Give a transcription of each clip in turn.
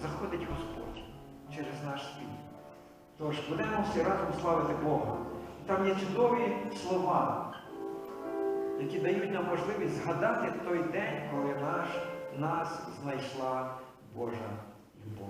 заходить Господь через наш світ. Тож будемо всі разом славити Бога. Там є чудові слова, які дають нам можливість згадати той день, коли наш, нас знайшла Божа любов.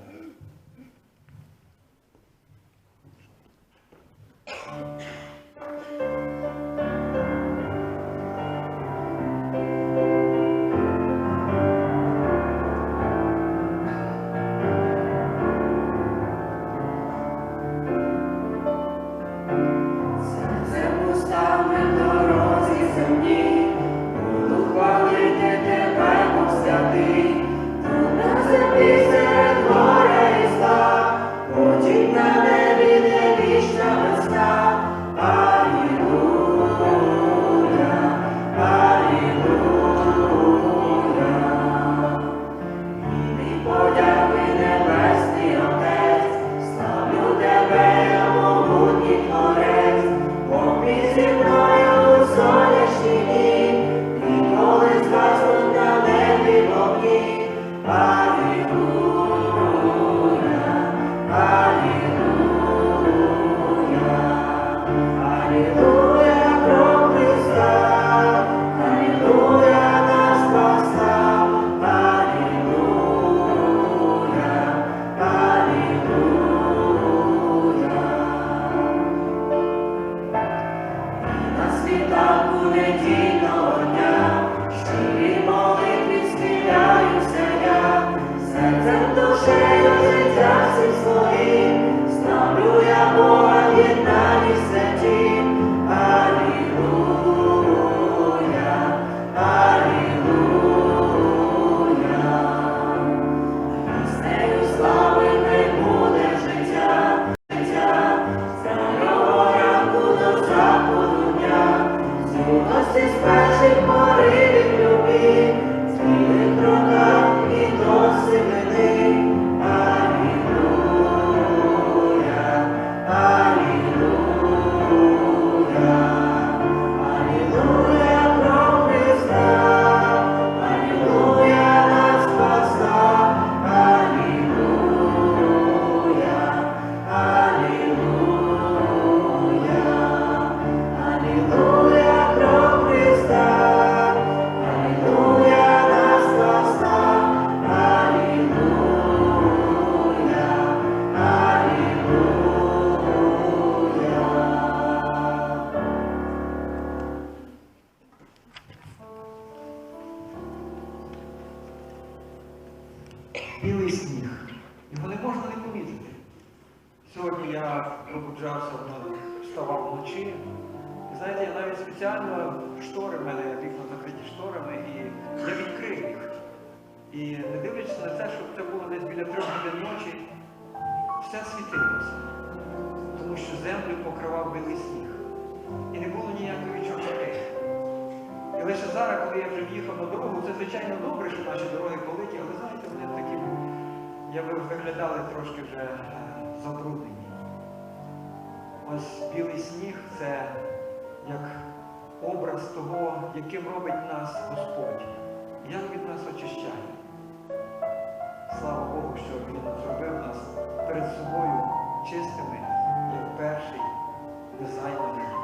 яким робить нас Господь, як від нас очищає. Слава Богу, що Він зробив нас перед собою чистими, як перший незайманий.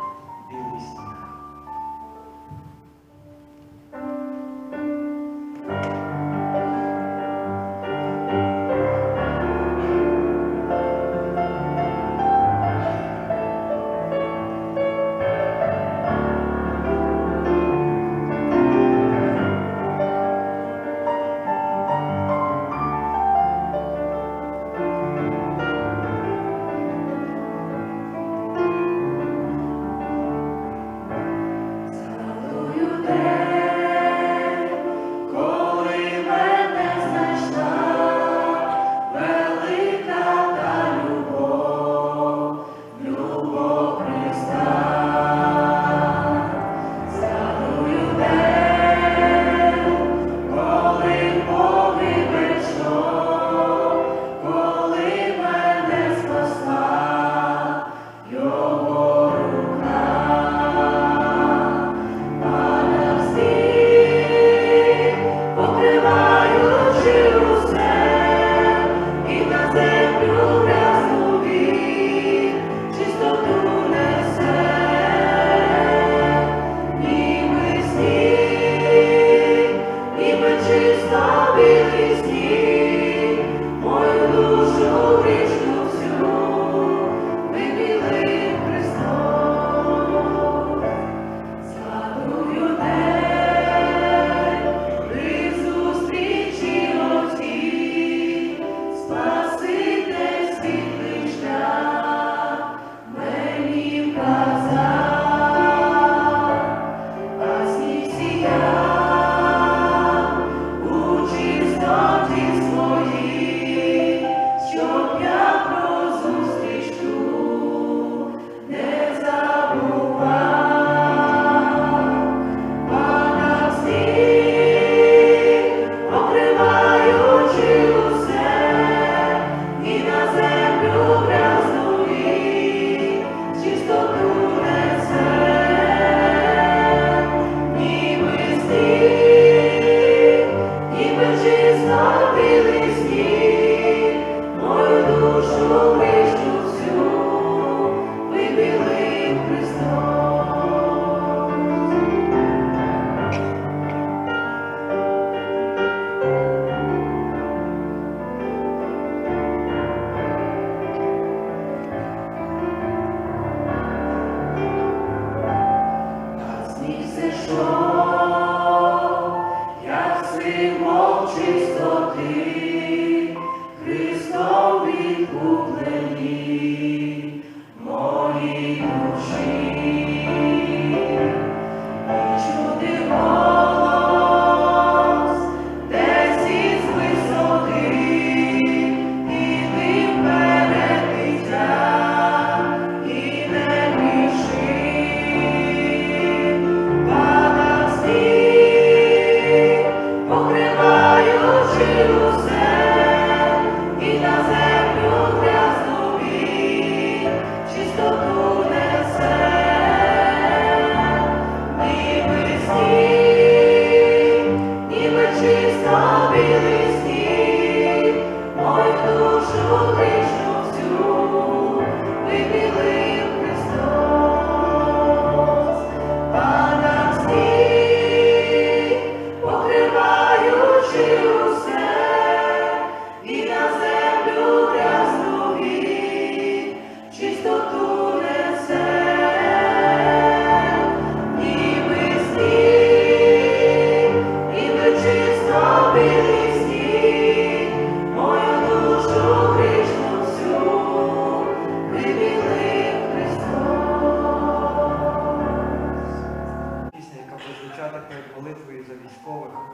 Бог,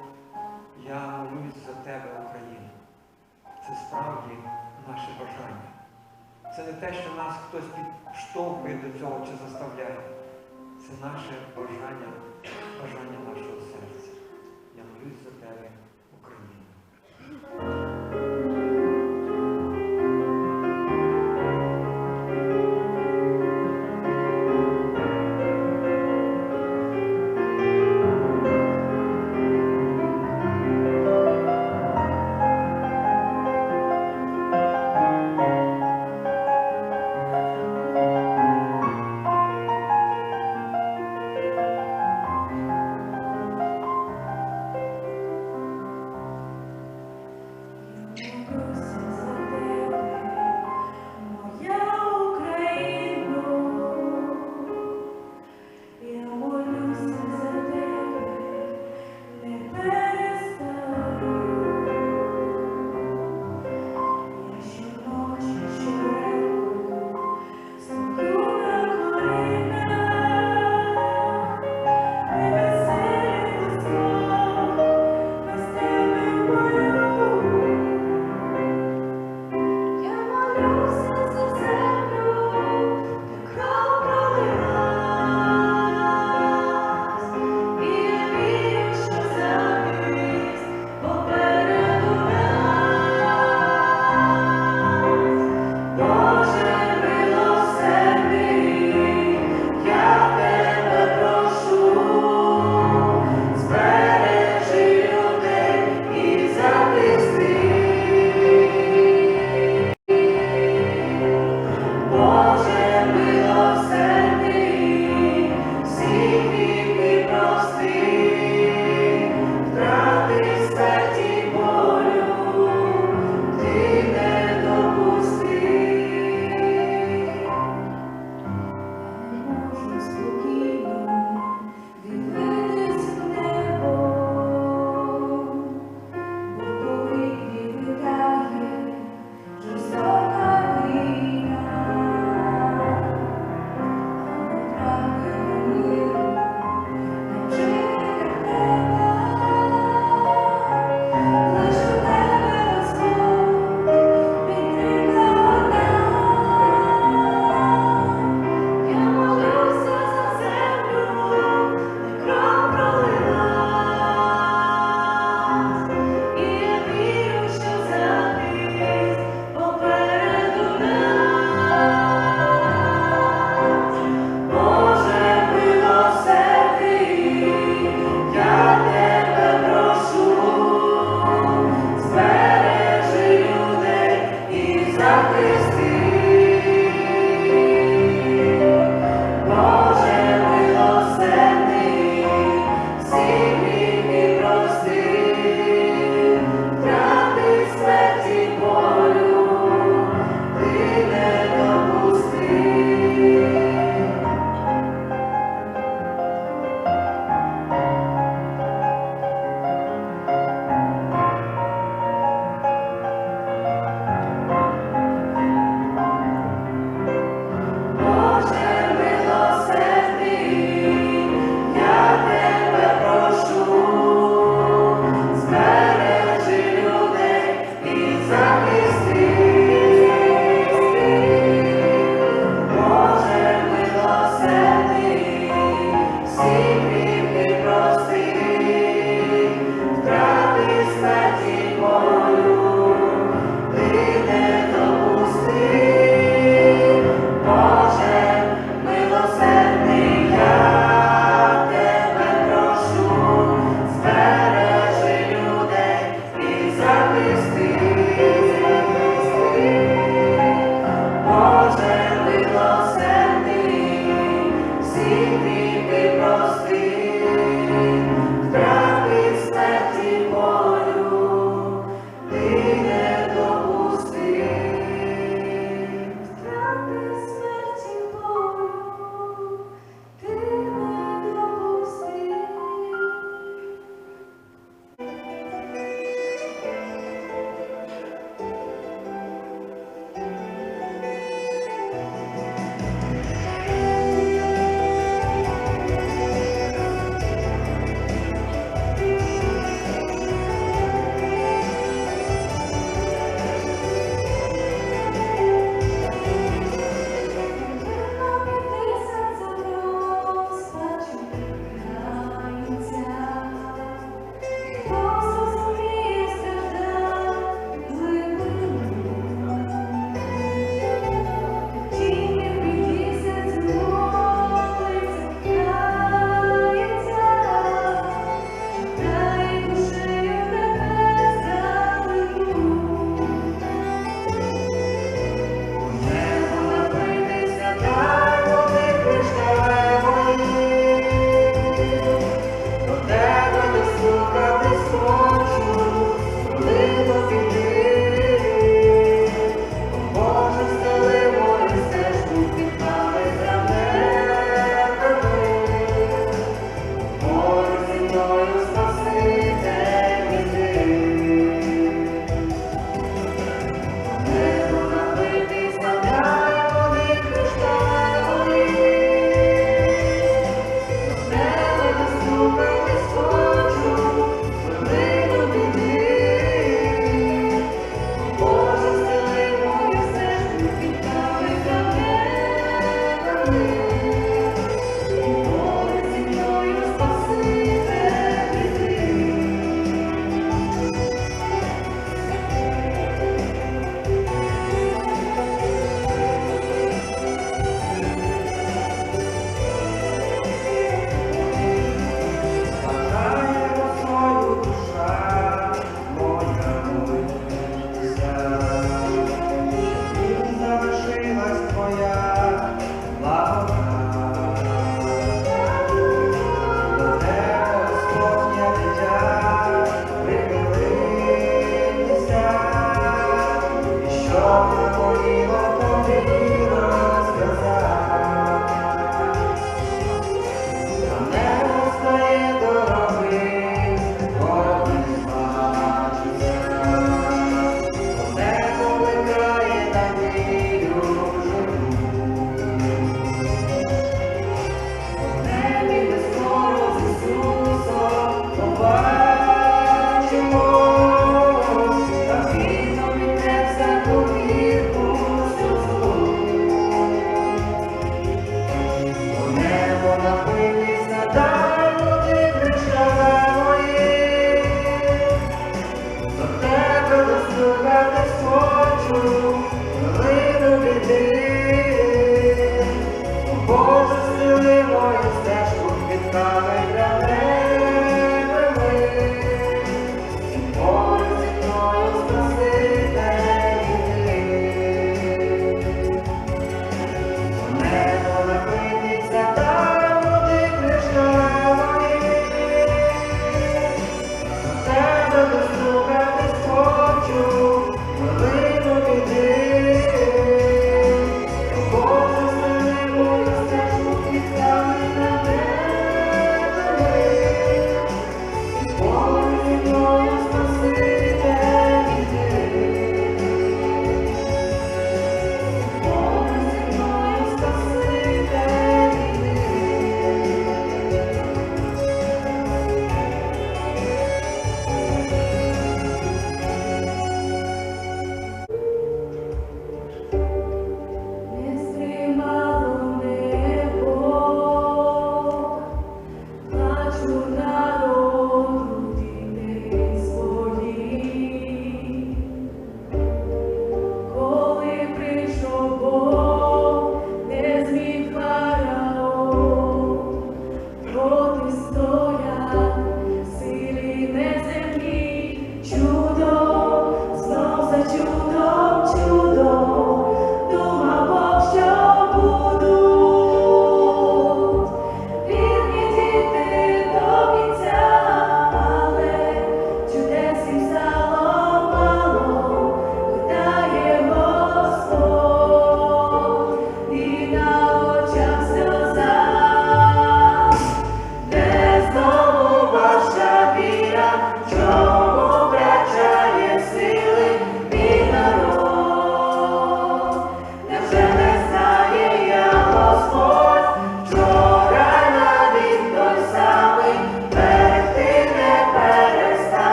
я молюсь за тебе, Україна. Це справді наше бажання. Це не те, що нас хтось підштовхує до цього чи заставляє. Це наше бажання, бажання нашого.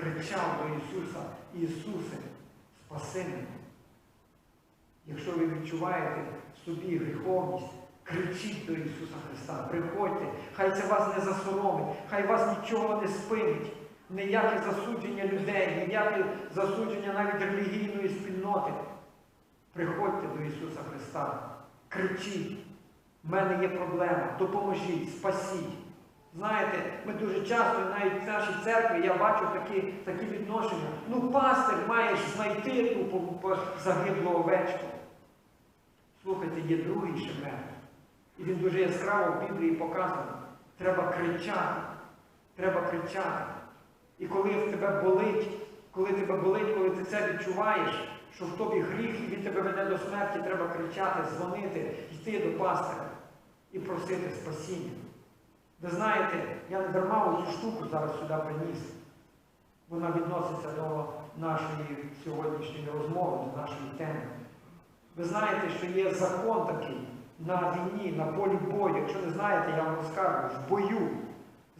Кричав до Ісуса, Ісусе, спаси мене. Якщо ви відчуваєте в собі гріховність, кричіть до Ісуса Христа, приходьте, хай це вас не засоромить, хай вас нічого не спинить, ніяке засудження людей, ніяке засудження навіть релігійної спільноти. Приходьте до Ісуса Христа, кричіть, в мене є проблема, допоможіть, спасіть. Знаєте, ми дуже часто, навіть в нашій церкві, я бачу такі, такі відношення. Ну, пастир маєш знайти ту загиблу овечку. Слухайте, є другий ще. І він дуже яскраво в Біблії показаний. Треба кричати. Треба кричати. І коли в тебе болить, коли тебе болить, коли ти це відчуваєш, що в тобі гріх і він тебе веде до смерті, треба кричати, дзвонити, йти до пастора і просити спасіння. Ви знаєте, я не дарма цю штуку зараз сюди приніс. Вона відноситься до нашої сьогоднішньої розмови, до нашої теми. Ви знаєте, що є закон такий на війні, на полі бою. Якщо не знаєте, я вам розкажу, в бою.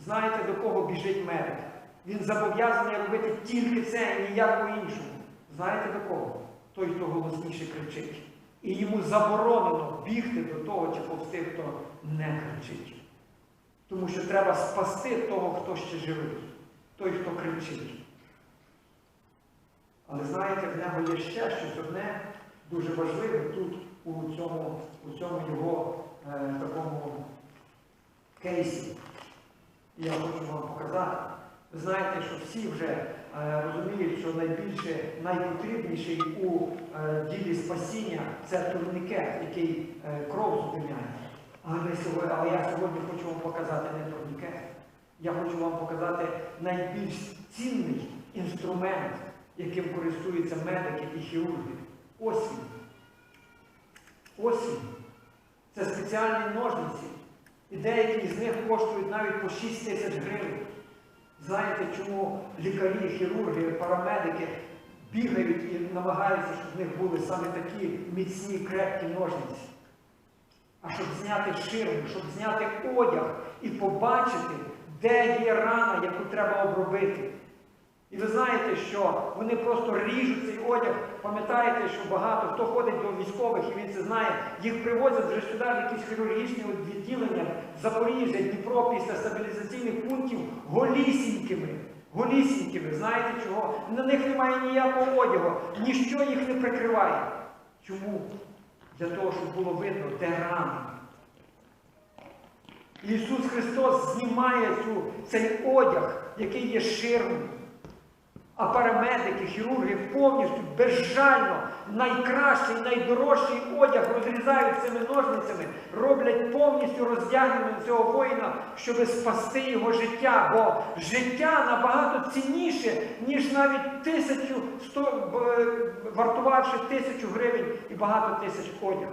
Знаєте, до кого біжить медик? Він зобов'язаний робити тільки це і ніяк по-іншому. Знаєте до кого? Той, хто голосніше кричить. І йому заборонено бігти до того чи повсти, хто не кричить. Тому що треба спасти того, хто ще живий, той, хто кричить. Але знаєте, в нього є ще щось одне дуже важливе тут, у цьому, у цьому його е, такому кейсі. І я хочу вам показати. Ви знаєте, що всі вже е, розуміють, що найбільше, найпотрібніший у е, ділі спасіння це турнікет, який е, кров зупиняє. Але, я сьогодні хочу вам показати не турнікет. Я хочу вам показати найбільш цінний інструмент, яким користуються медики і хірурги. Ось він. Це спеціальні ножниці. І деякі з них коштують навіть по 6 тисяч гривень. Знаєте, чому лікарі, хірурги, парамедики бігають і намагаються, щоб в них були саме такі міцні, крепкі ножниці? А щоб зняти ширму, щоб зняти одяг і побачити, де є рана, яку треба обробити. І ви знаєте, що вони просто ріжуть цей одяг. Пам'ятаєте, що багато хто ходить до військових і він це знає, їх привозять вже сюди в якісь хірургічні відділення Запоріжжя, Дніпро після стабілізаційних пунктів голісінькими. Голісінькими. Знаєте чого? На них немає ніякого одягу, ніщо їх не прикриває. Чому? Для того, щоб було видно, де рани. Ісус Христос знімає цю, цей одяг, який є ширмою. А парамедики, хірурги повністю безжально найкращий, найдорожчий одяг розрізають цими ножницями, роблять повністю роздягненим цього воїна, щоб спасти його життя. Бо життя набагато цінніше, ніж навіть тисячу, сто, вартувавши тисячу гривень і багато тисяч одяг.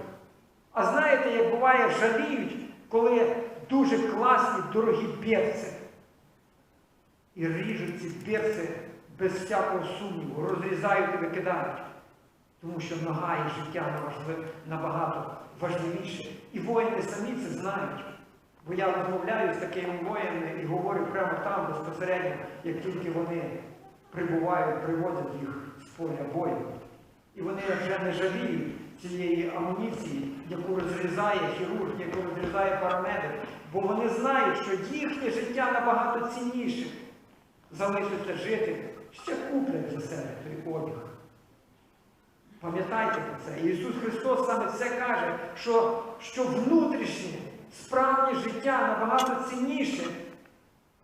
А знаєте, як буває, жаліють, коли дуже класні, дорогі берці. І ріжуть ці берці без всякого сумніву, розрізають і викидають. Тому що нога і життя набагато важливіше. І воїни самі це знають. Бо я розмовляю з такими воїнами і говорю прямо там безпосередньо, як тільки вони прибувають, приводять їх з поля бою. І вони вже не жаліють цієї амуніції, яку розрізає хірург, яку розрізає парамедик, бо вони знають, що їхнє життя набагато цінніше. Залишиться жити, ще куплять за себе той одяг. Пам'ятайте про це. Ісус Христос саме це каже, що, що внутрішнє, справжнє життя набагато цінніше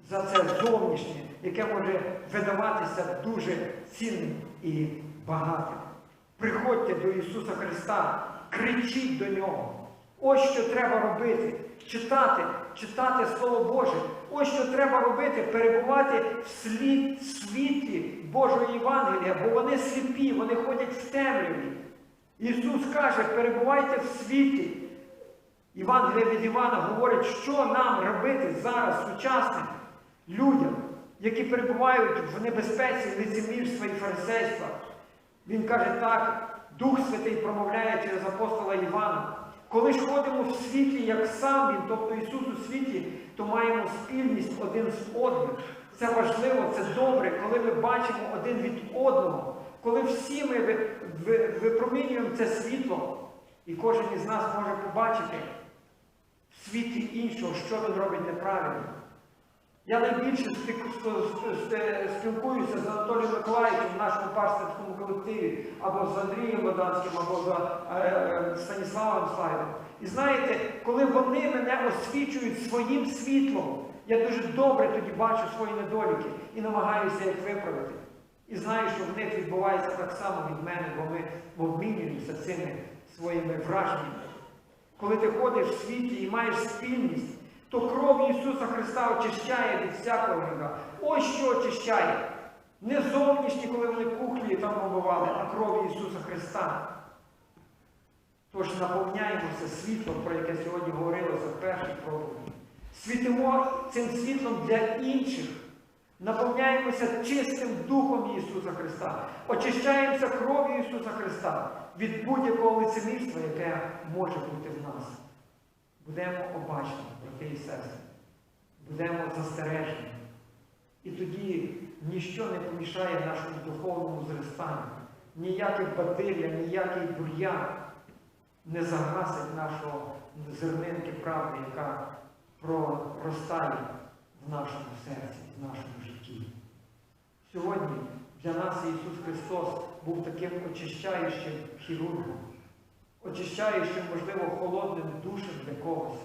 за це зовнішнє, яке може видаватися дуже цінним і багатим. Приходьте до Ісуса Христа, кричіть до Нього. Ось що треба робити. Читати, читати Слово Боже. Ось що треба робити, перебувати в слід, світлі Божої Євангелія, бо вони сліпі, вони ходять в темряві. Ісус каже, перебувайте в світлі. Євангелія від Івана говорить, що нам робити зараз сучасним людям. які перебувають в небезпеці лицемірства і фарисейства. Він каже так, Дух Святий промовляє через апостола Івана. Коли ж ходимо в світлі, як сам Він, тобто Ісус у світлі, то маємо спільність один з одним. Це важливо, це добре, коли ми бачимо один від одного, коли всі ми ви- ви- випромінюємо це світло, і кожен із нас може побачити в світлі іншого, що він робить неправильно. Я найбільше спілкуюся з Анатолієм Миколаївичем в нашому пасторському колективі, або з Андрієм Воданським, або з е, е, Станіславом Слайдом. І знаєте, коли вони мене освічують своїм світлом, я дуже добре тоді бачу свої недоліки і намагаюся їх виправити. І знаю, що в них відбувається так само від мене, бо ми обмінюємося цими своїми враженнями. Коли ти ходиш в світі і маєш спільність, то кров Ісуса Христа очищає від всякого гріха. Ось що очищає. Не зовнішні, коли вони кухлі там побували, а кров Ісуса Христа. Тож наповняємося світлом, про яке сьогодні говорилося в першій проповіді. Світимо цим світлом для інших. Наповняємося чистим Духом Ісуса Христа. Очищаємося кров'ю Ісуса Христа від будь-якого лицемірства, яке може бути в нас. Будемо обачні, брати і сестри. Будемо застережені. І тоді ніщо не помішає нашому духовному зростанню. Ніяке бадилля, ніякий бур'ян не загасить нашого зернинки правди, яка проростає в нашому серці, в нашому житті. Сьогодні для нас Ісус Христос був таким очищаючим хірургом, очищаючим, можливо, холодним душем для когось.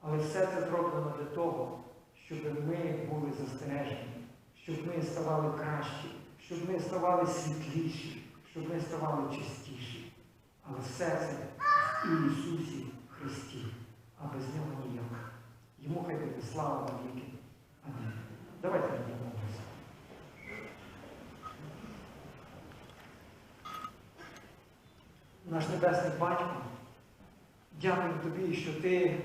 Але все це зроблено для того, щоб ми були застережені, щоб ми ставали кращі, щоб ми ставали світліші, щоб ми ставали чистіші. Але все це в Ісусі Христі, а без нього ніяк. Йому хай буде слава навіки. Амінь. Давайте піднімемося. Наш Небесний Батько, дякую тобі, що ти,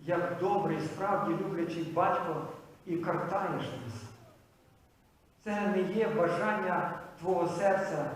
як добрий, справді люблячий батько, і картаєш нас. Це не є бажання Твого серця